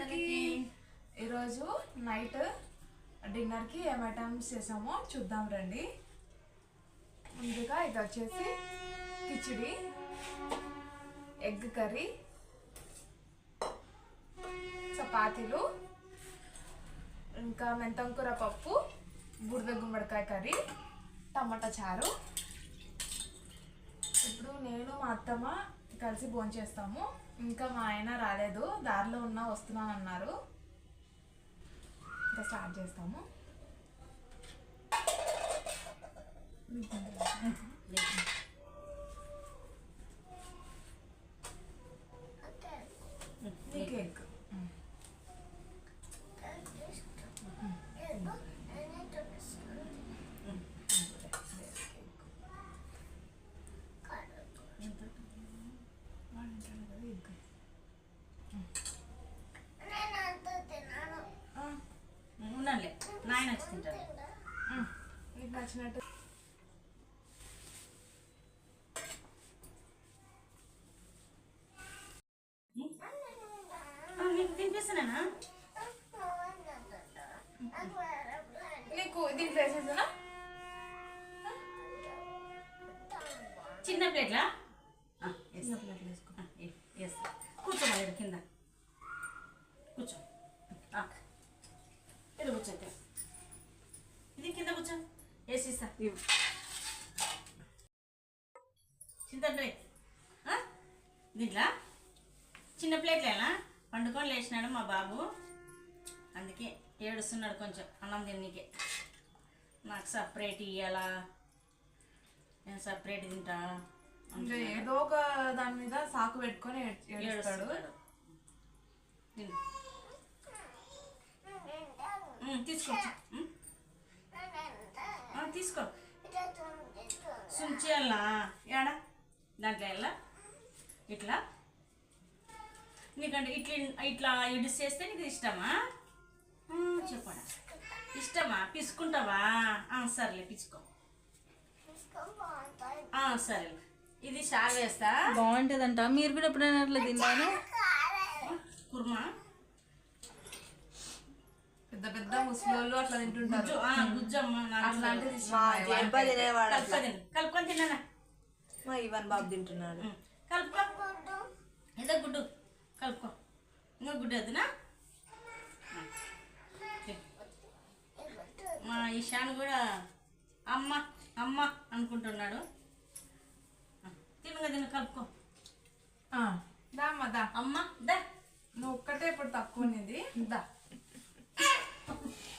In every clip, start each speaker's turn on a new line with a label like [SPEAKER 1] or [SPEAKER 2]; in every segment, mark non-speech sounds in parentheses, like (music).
[SPEAKER 1] అందరికీ ఈరోజు నైట్ డిన్నర్కి ఏం ఐటమ్స్ చేసామో చూద్దాం రండి. ముందుగా ఇది వచ్చేసి కిచిడి ఎగ్ కర్రీ చపాతీలు ఇంకా మెంతంకూర పప్పు బురద గుమ్మడికాయ కర్రీ టమాటా చారు. ఇప్పుడు నేను మా అత్తమ్మ కలిసి భోంచేస్తాము. ఇంకా మా ఆయన రాలేదు. దారిలో ఉన్నా వస్తున్నాను అన్నారు ఇంకా స్టార్ట్ చేస్తాము. నీకు నచ్చినట్టు దీంట్లో?
[SPEAKER 2] చిన్న ప్లేట్లేనా పండుకొని లేచినాడు మా బాబు. అందుకే ఏడుస్తున్నాడు కొంచెం అన్నం తిన్నీకే. నాకు సపరేట్ ఇయ్యాలా? నేను సపరేట్ తింటా?
[SPEAKER 1] ఏదో ఒక దాని మీద సాకు పెట్టుకొని ఏడ్- ఏడుస్తాడు.
[SPEAKER 2] ఉమ్, తీసుకో. సుంచేయాలా ఏడా? దాంట్లో వెళ్ళా ఇట్లా? నీకంటే ఇట్లా ఇట్లా ఇడిసి చేస్తే నీకు ఇష్టమా? ఆ, చెప్పడా ఇష్టమా? పిసుకుంటావా? ఆ, సర్లే పిచ్చుకో ఆ, సరే ఇది షావ్ వేస్తా.
[SPEAKER 3] బాగుంటదంట. మీరు కూడా ఎప్పుడైనా అట్లా తిన్నాను
[SPEAKER 2] కుర్మా?
[SPEAKER 1] పెద్ద పెద్ద ముసలోళ్ళు అట్లా తింటుంటారు. అట్లాంటిది
[SPEAKER 3] తినేవాడు
[SPEAKER 2] కలుపుకొని తిను. కలుపుకొని తిన్నానా
[SPEAKER 3] మా ఇవన్ బాబు తింటున్నాడు.
[SPEAKER 2] కలుపుకో. ఏదో గుడ్డు. కలుపుకో. ఇంకా గుడ్డు తిను. మా ఈశాన్ కూడా అమ్మ అమ్మ అనుకుంటున్నాడు. తినుగా తిను కలుపుకో.
[SPEAKER 1] ఆ, దా అమ్మ దా.
[SPEAKER 2] అమ్మ. దా.
[SPEAKER 1] నువ్వు ఒక్కటే ఇప్పుడు తక్కువ ఉన్నది. దా.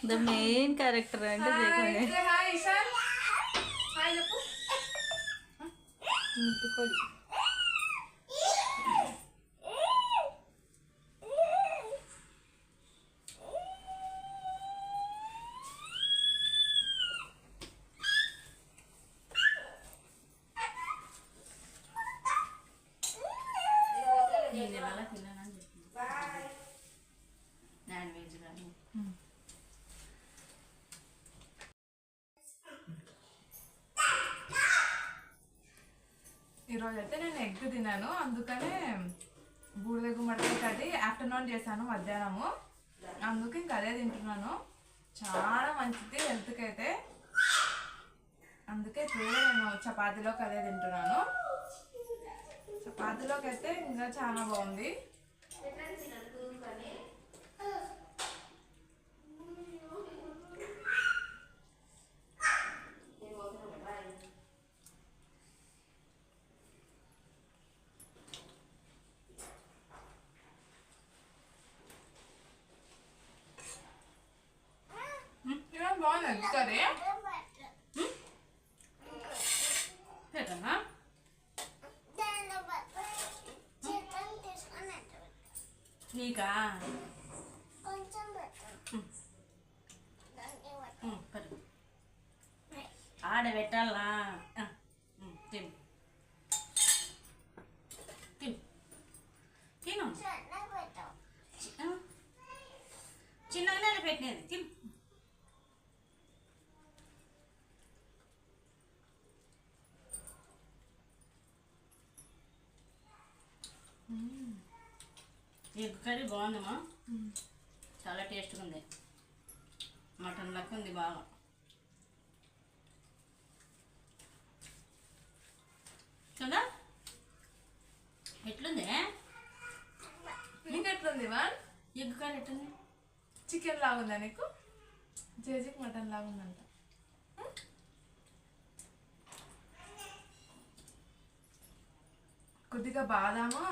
[SPEAKER 3] ద మెయిన్ క్యారెక్టర్ అంటే ముట్టుకోడి
[SPEAKER 2] తిన్నానని చెప్పింది నాన్ వెజ్ కానీ
[SPEAKER 1] ఈరోజు అయితే నేను ఎగ్ తిన్నాను. అందుకనే బూడిద గుమ్మడికాయ కర్రీ ఆఫ్టర్నూన్ చేశాను మధ్యాహ్నము. అందుకే ఇంక అదే తింటున్నాను. చాలా మంచిది హెల్త్కి అయితే అందుకే ఇప్పుడు నేను చపాతీలోకి అదే తింటున్నాను. చపాతీలోకి అయితే ఇంకా చాలా బాగుంది ఇలా బాగుంది ఎగ్ కర్రీ
[SPEAKER 2] పెట్టనా నీకా పెట్టు. ఆడ పెట్టాలా? తిను. తిను. తిను. చిన్నగానే పెట్టినది. తిను. ఎగ్ కర్రీ బాగుందమ్మా. చాలా టేస్ట్గా ఉంది మటన్ లెక్క ఉంది బాగా. కదా ఎట్లుంది?
[SPEAKER 1] నీకు ఎట్లుంది వన్
[SPEAKER 2] ఎగ్ కర్రీ ఎట్లుంది?
[SPEAKER 1] చికెన్ లాగుందా నీకు? జేజీకి మటన్ లాగుందంట. కొద్దిగా బాదాము?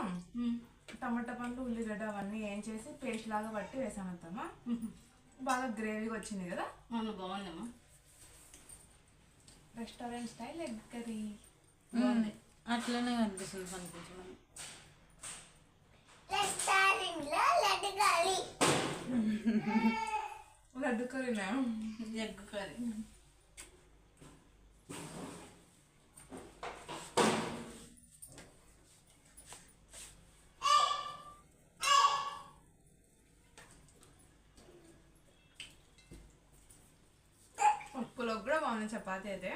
[SPEAKER 1] టమాటా పండ్లు ఉల్లిగడ్డ అవన్నీ ఏం చేసి పేస్ట్ లాగా పట్టి వేసాను అత్తమ్మ బాగా గ్రేవీగా వచ్చింది కదా?
[SPEAKER 2] అవును బాగుందమ్మా.
[SPEAKER 1] రెస్టారెంట్ స్టైల్ ఎగ్ కర్రీ
[SPEAKER 2] బాగుంది.
[SPEAKER 3] అట్లనే కనిపిస్తుంది కనిపించమని
[SPEAKER 1] లడ్డు కర్రీనా
[SPEAKER 2] ఎగ్ కర్రీ
[SPEAKER 1] పప్పులోకి కూడా బాగుంది చపాతీ అయితే.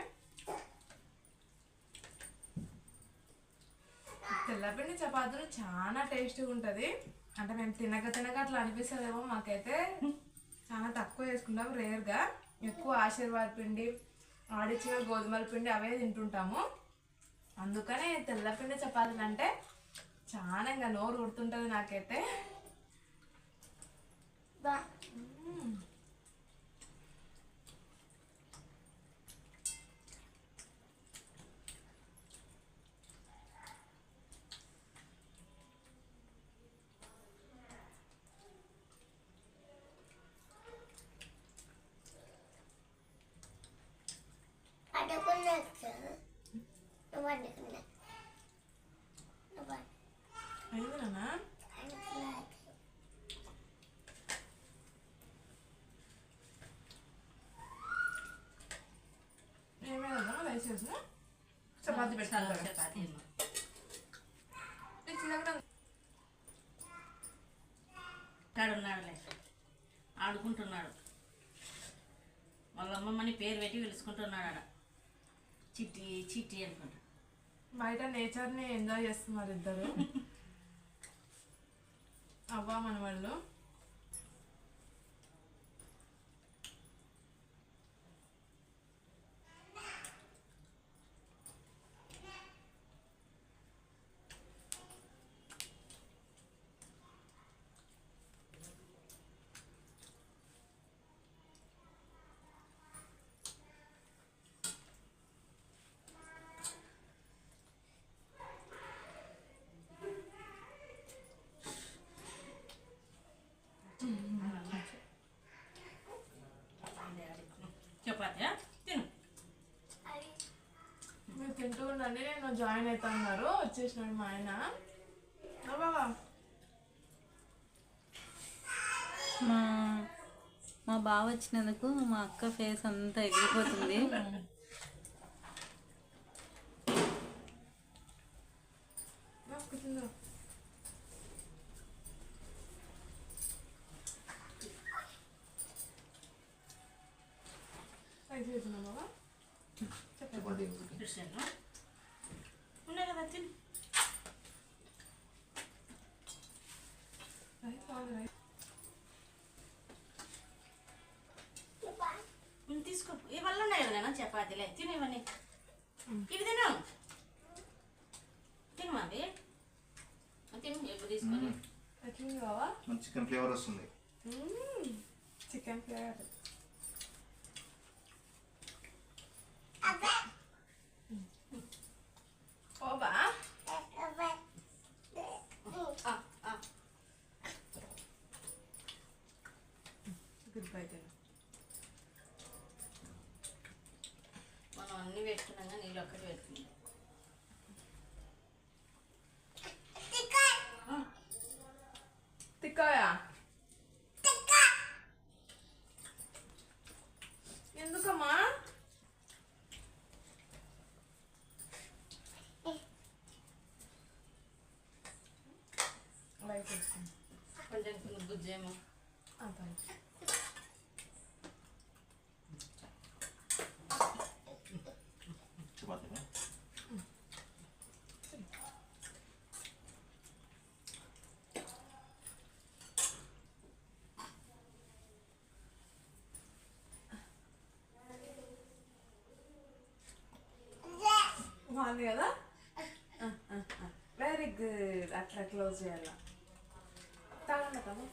[SPEAKER 1] తెల్లపిండి చపాతీలు చాలా టేస్టీగా ఉంటుంది. అంటే మేము తినక తినక అట్లా అనిపిస్తుందేమో మాకైతే. చాలా తక్కువ చేసుకుంటాం రేర్గా. ఎక్కువ ఆశీర్వాద్ పిండి ఆడిచ్చిన గోధుమల పిండి అవే తింటుంటాము. అందుకనే తెల్లపిండి చపాతీలు అంటే చాలా ఇంకా నోరు ఉడుతుంటుంది నాకైతే మ్మ్.
[SPEAKER 4] అడుగున్నా నువ్వు అడుగున్నా నువ్వు
[SPEAKER 1] అయింది నాన్న
[SPEAKER 4] అడుగున్నా
[SPEAKER 1] దయచేసి చపాతీ
[SPEAKER 2] ఉన్నాడులే ఆడుకుంటున్నాడు. వాళ్ళ అమ్మమ్మని పేరు పెట్టి పిలుచుకుంటున్నాడు ఆడ. చిట్టి చిట్టి అనుకుంటా.
[SPEAKER 1] బయట నేచర్ని ఎంజాయ్ చేస్తున్నారు ఇద్దరు. (laughs) అవ్వా మన వాళ్ళు
[SPEAKER 2] చపాతీ తిను
[SPEAKER 1] ఉండండి నేను జాయిన్ అవుతా అన్నారు వచ్చేసినాడు మా ఆయన. బాబా
[SPEAKER 3] మా మా బావ వచ్చినందుకు మా అక్క ఫేస్ అంతా ఎగిరిపోతుంది.
[SPEAKER 1] నాకు
[SPEAKER 2] కదా నాన్న చపాతీలే తిను. ఇవన్నీ ఇవి తిను తిను మావి తిను ఎప్పుడు తీసుకొని
[SPEAKER 5] మంచి చికెన్ ఫ్లేవర్ వస్తుంది.
[SPEAKER 1] Chicken flavour.
[SPEAKER 2] Andiamo avanti. Ci
[SPEAKER 1] va
[SPEAKER 5] bene?
[SPEAKER 1] బాగుంది కదా వెరీ గుడ్ అట్లా క్లోజ్ చేయాలి తాగండి కదా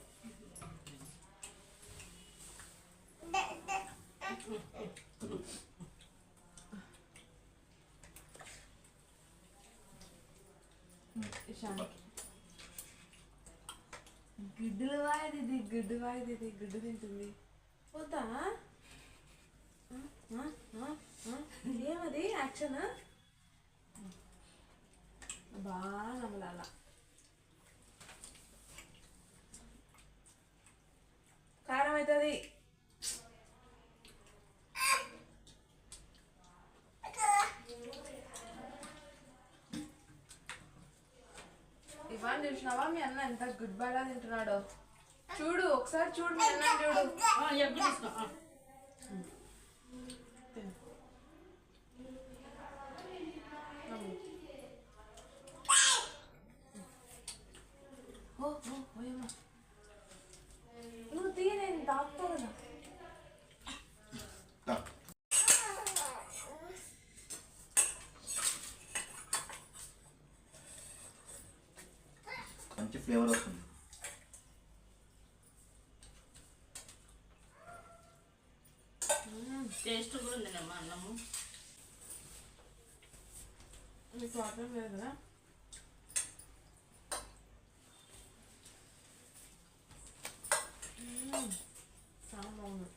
[SPEAKER 1] గుడ్డులు వాయిది ఇది గుడ్డు వాయిది ఇది గుడ్డు తింటుంది. పోతా? ఏమది? యాక్షన్? బాగా నమ్మలాల కారం అవుతుంది ఇవాన్ చూసినావా మీ అన్న ఎంత గుడ్ బైలా తింటున్నాడో? చూడు ఒకసారి చూడు మీ అన్న చూడు
[SPEAKER 2] ఆ, ఎగ్గు తీసుకో ఆ.
[SPEAKER 1] ఓ ఓ ఓయమ్మ నువ్వు తీయ నేను తాగుతా కదా
[SPEAKER 5] దా. మంచి ఫ్లేవర్ వస్తుంది
[SPEAKER 2] టేస్ట్ కూడా ఉంది అమ్మా అన్నము
[SPEAKER 1] మీకు ప్రాబ్లం లేదు కదా మ్మ్. చాలా బాగుంది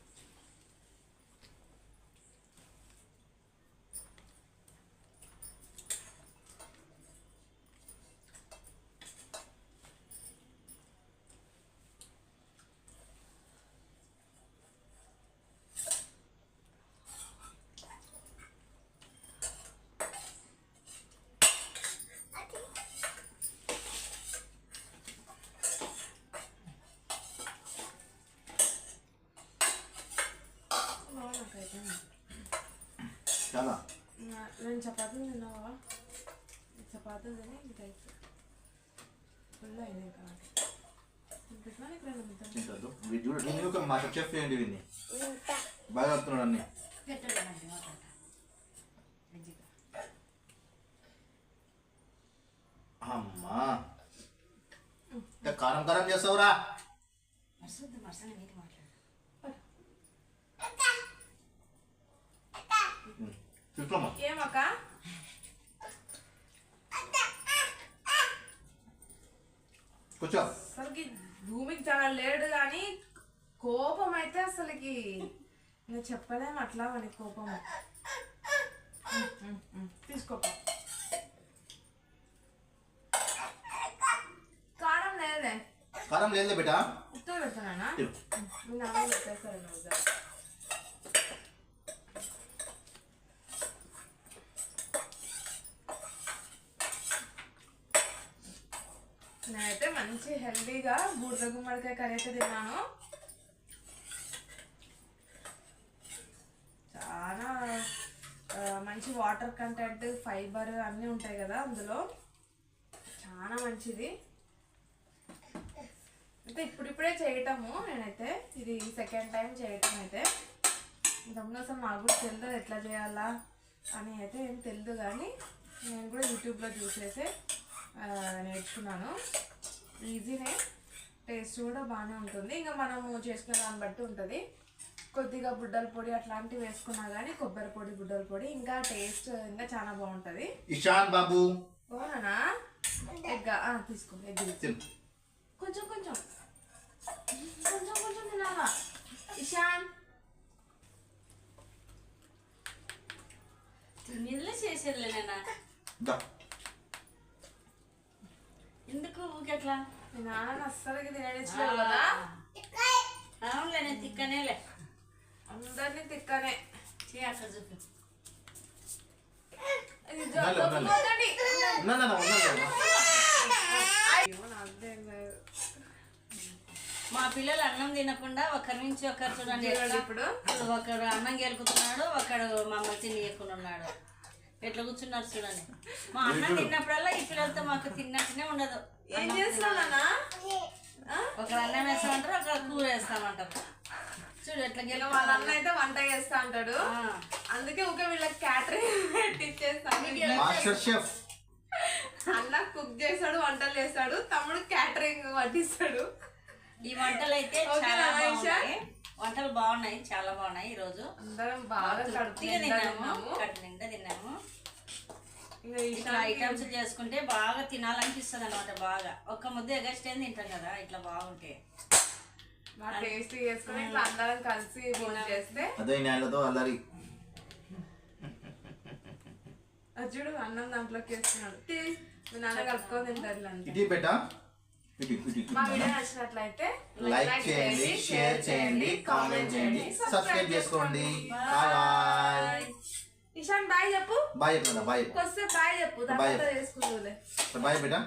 [SPEAKER 1] బాగా నాకైతే
[SPEAKER 5] చాలా
[SPEAKER 1] నా- నేను చపాతీలు తిన్నావా చపాతీలు తిని ఇంకా అయిపోయి ఫుల్ అయినాయి ఇంకా నాకు ఇంటికి నీకు రెండు
[SPEAKER 5] మా చెఫ్ చేయండి వీడిని?
[SPEAKER 4] ఇంత
[SPEAKER 5] బాగా వస్తున్నాడు అన్ని. అమ్మా. కారం కారం చేస్తావురా? చూసుకోమ్మా.
[SPEAKER 1] ఏమక్క?
[SPEAKER 5] కూర్చో.
[SPEAKER 1] అసలుకి భూమికి చాలా లేడు కానీ కోపం అయితే అసలుకి నేను చెప్పలేము అట్లా అని కోపం. తీసుకో. కారం లేదే
[SPEAKER 5] కారం లేదులే బేటా.
[SPEAKER 1] ఉత్తర పెడతానా
[SPEAKER 5] తిను.
[SPEAKER 1] మీ నాన్న పెట్టేస్తారు నువ్వు నేనైతే మంచి హెల్దీగా బూడిద గుమ్మడికాయ కర్రీ అయితే తిన్నాను. చాలా మంచి వాటర్ కంటెంట్ ఫైబర్ అన్నీ ఉంటాయి కదా అందులో. చాలా మంచిది. అయితే ఇప్పుడిప్పుడే చేయటము నేనైతే ఇది సెకండ్ టైం చేయటం అయితే. ఇంతకుముందు అసలు నాకు కూడా తెలియదు ఎట్లా చేయాలా అని అయితే ఏం తెలియదు కానీ నేను కూడా యూట్యూబ్లో చూసేసి నేర్చుకున్నాను. ఈజీనే టేస్ట్ కూడా బాగానే ఉంటుంది. ఇంకా మనము చేసుకునే దాన్ని బట్టి ఉంటుంది. కొద్దిగా బుడ్డల పొడి అట్లాంటివి వేసుకున్నా కానీ కొబ్బరి పొడి బుడ్డల పొడి ఇంకా టేస్ట్ ఇంకా చాలా బాగుంటుంది.
[SPEAKER 5] ఇషాన్ బాబు.
[SPEAKER 1] అవునా ఎగ్ ఆ, తీసుకో ఎగ్ కొంచెం కొంచెం. కొంచెం కొంచెం తినాలా? ఇషాన్.
[SPEAKER 2] తినేదిలే చేసేదిలే నేను
[SPEAKER 5] దా.
[SPEAKER 2] ఎందుకు ఊకెట్లా
[SPEAKER 1] మీ నాన్న అస్సలకి తిననిచ్చలేవు కదా?
[SPEAKER 2] అవునులే నేను తిక్కనేలే
[SPEAKER 1] అందరినీ తిక్కనే.
[SPEAKER 2] చేయి అక్కడ చూపి. మా పిల్లలు అన్నం తినకుండా ఒకరి నుంచి ఒకరు చూడండి
[SPEAKER 1] ఇప్పుడు?
[SPEAKER 2] ఒకడు అన్నం గెలుకుతున్నాడు ఒకడు మమ్మల్ని తినియకుండా ఉన్నాడు. ఎట్లా కూర్చున్నారు చూడండి. మా అన్నం తిన్నప్పుడల్లా ఈ పిల్లలతో మాకు తిన్నట్టునే ఉండదు.
[SPEAKER 1] ఏం నాన్న
[SPEAKER 2] ఒకడు అన్నం వేస్తామంటారు ఒకడు కూర వేస్తామంటారు. చూడు ఎట్లా
[SPEAKER 1] ఇక
[SPEAKER 2] గెలు
[SPEAKER 1] వాళ్ళ అన్న అయితే వంట చేస్తా అంటాడు. అందుకే ఒక వీళ్ళకి క్యాటరింగ్ పెట్టించేస్తాను
[SPEAKER 5] మాస్టర్ షెఫ్.
[SPEAKER 1] అన్న కుక్ చేస్తాడు వంటలు చేస్తాడు తమ్ముడు క్యాటరింగ్ వడ్డిస్తాడు.
[SPEAKER 2] ఈ వంటలు అయితే చాలా? బాగున్నాయి. వంటలు బాగున్నాయి చాలా బాగున్నాయి ఈ రోజు
[SPEAKER 1] అందరం బాగా కడుపు
[SPEAKER 2] తృప్తిగా
[SPEAKER 1] నిండా
[SPEAKER 2] తిన్నాము. నిండా తిన్నాము. ఇట్లా ఐటమ్స్ చేసుకుంటే బాగా తినాలనిపిస్తుంది అనమాట బాగా. ఒక్క ముద్ద ఎగస్టేం తింటాం కదా ఇట్లా బాగుంటే.
[SPEAKER 1] బాగా టేస్టీ చేసుకుని ఇట్లా అందరం కలిసి భోజనం చేస్తే.
[SPEAKER 5] అదే నేలతో అల్లరి.
[SPEAKER 1] అది చూడు అన్నం దాంట్లోకి వేస్తున్నాడు. నాన్న కలుపుకొని తింటారు
[SPEAKER 5] ఇటీ పెట్టా?
[SPEAKER 1] మా వీడియో నచ్చినట్లయితే
[SPEAKER 5] లైక్ చేయండి షేర్ చేయండి కామెంట్ చేయండి. సబ్స్క్రైబ్ చేసుకోండి. బాయ్ బాయ్
[SPEAKER 1] ఇషాన్ బాయ్ చెప్పు.
[SPEAKER 5] బాయ్ చెప్పండి బాయ్
[SPEAKER 1] వస్తే బాయ్ చెప్పు.
[SPEAKER 5] బాయ్ బేటా